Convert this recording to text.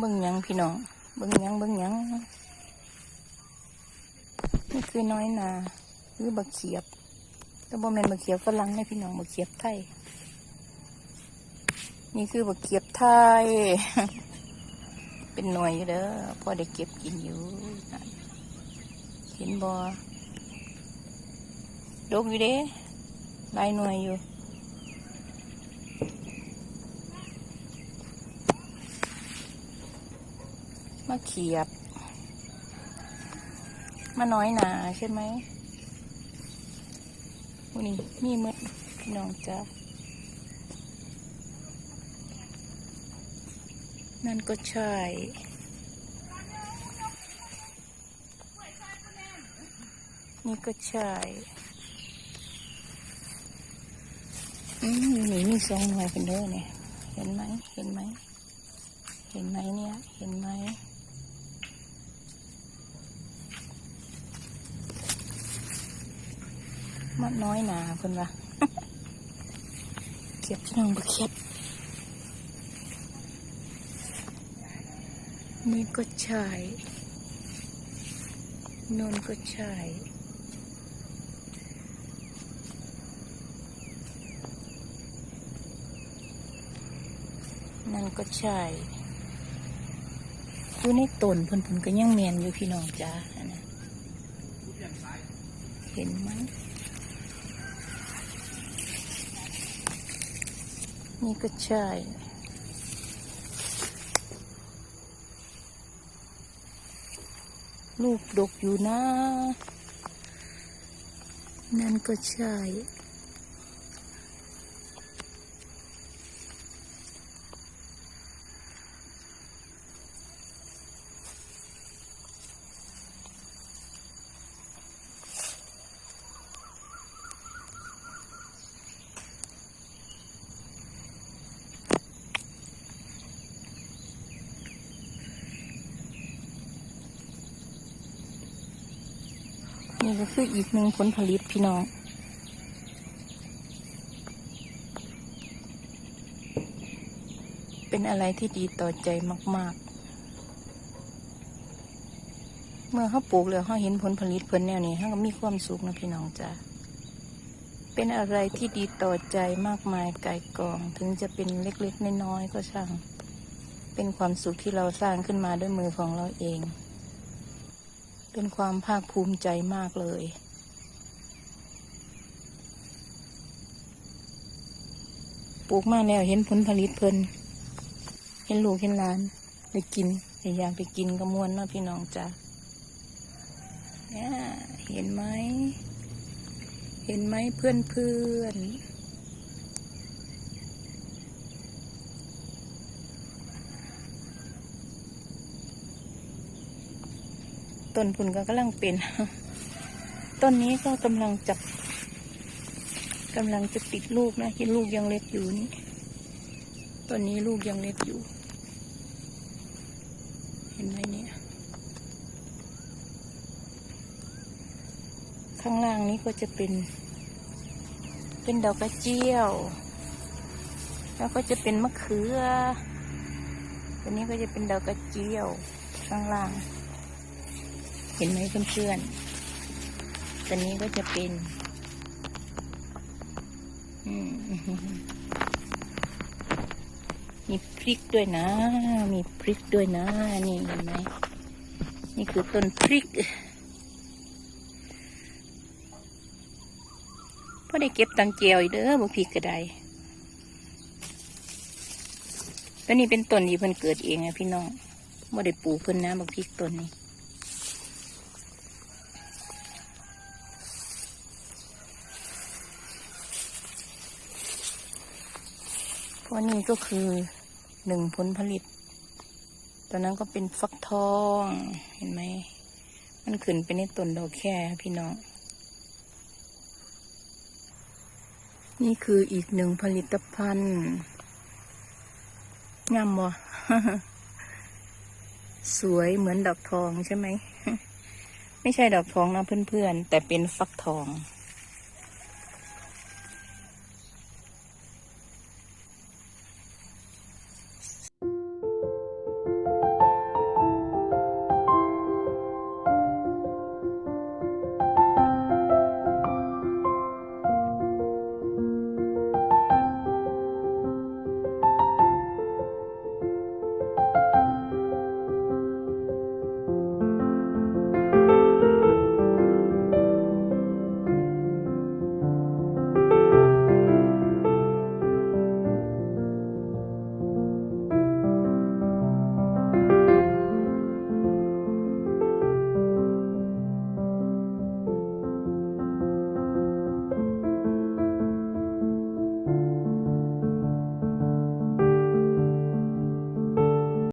เบิ่งยังพี่น้อง เบิ่งยังเบิ่งยัง นี่คือน้อยนาหรือบักเขียบแต่บ่แมนบักเขียบฝรั่งนะพี่น้องบักเขียบไทย นี่คือบักเขียบไทย เป็นหน่วยอยู่เด้อพ่อได้เก็บกินอยู่นั่นเห็นบ่ดกอยู่เด้ลายหน่วยอยู่ มาเขียบมาน้อยหนาใช่ไหมวันนี้มีมืดพี่น้องจ้านั่นก็ใช่นี่ก็ใช่อืมนี่มีสองหน่วยเป็นเด้อเนี่ย เห็นไหม เห็นไหม เห็นไหมเนี่ย เห็นไหม มัดน้อยหนาเพิ่นว่าเก็บพี่น้องบ่เก็บนี่ก็ใช่นนก็ใช่นั่นก็ใช่อยู่ในต้นเพิ่นเพิ่นก็ยังเมียนอยู่พี่น้องจ้าเห็นไหม นี่ก็ใช่ลูกดกอยู่นะ นั่นก็ใช่ นี่ก็คืออีกหนึ่งผลผลิตพี่น้องเป็นอะไรที่ดีต่อใจมาก ๆ เมื่อเขาปลูกแล้วเขาเห็นผลผลิตเพิ่นแนวนี้เขาก็มีความสุขนะพี่น้องจ้าเป็นอะไรที่ดีต่อใจมากมายไก่กอง ถึงจะเป็นเล็ก ๆ น้อย ๆ ก็ช่าง เป็นความสุขที่เราสร้างขึ้นมาด้วยมือของเราเอง เป็นความภาคภูมิใจมากเลย ปลูกมาแล้วเห็นผลผลิตเพิ่นเห็นลูกเห็นหลานได้กินได้อยากไปกินกระมวลเนาะพี่น้องจ้ะเนี่ยเห็นไหม เห็นไหมเพื่อนเพื่อน ต้นพุ่นก็กำลังเป็น ต้นนี้ก็กำลังจับกำลังจะติดลูกนะเห็นลูกยังเล็กอยู่นี่ต้นนี้ลูกยังเล็กอยู่ เห็นไหมเนี่ย ข้างล่างนี้ก็จะเป็น เป็นดอกกระเจียว แล้วก็จะเป็นมะเขือ ตัวนี้ก็จะเป็นดอกกระเจียวข้างล่าง เห็นไหมเพื่อนๆตัวนี้ก็จะเป็นอืมมีพริกด้วยนะ มีพริกด้วยนะ นี่เห็นไหม นี่คือต้นพริกพอได้เก็บตังเจียวอีกเด้อบ่พริกก็ได้ตัวนี้เป็นต้นที่เพิ่นเกิดเองไงพี่น้องบ่ได้ปลูกเพิ่นนะบักพริกต้นนี้ เพราะนี่ก็คือหนึ่งผลผลิต ตอนนั้นก็เป็นฟักทองเห็นไหม มันขึ้นไปในต้นดอกแค่พี่น้อง นี่คืออีกหนึ่งผลิตภัณฑ์งามวะสวยเหมือนดอกทองใช่ไหม ไม่ใช่ดอกทองนะเพื่อนๆ แต่เป็นฟักทอง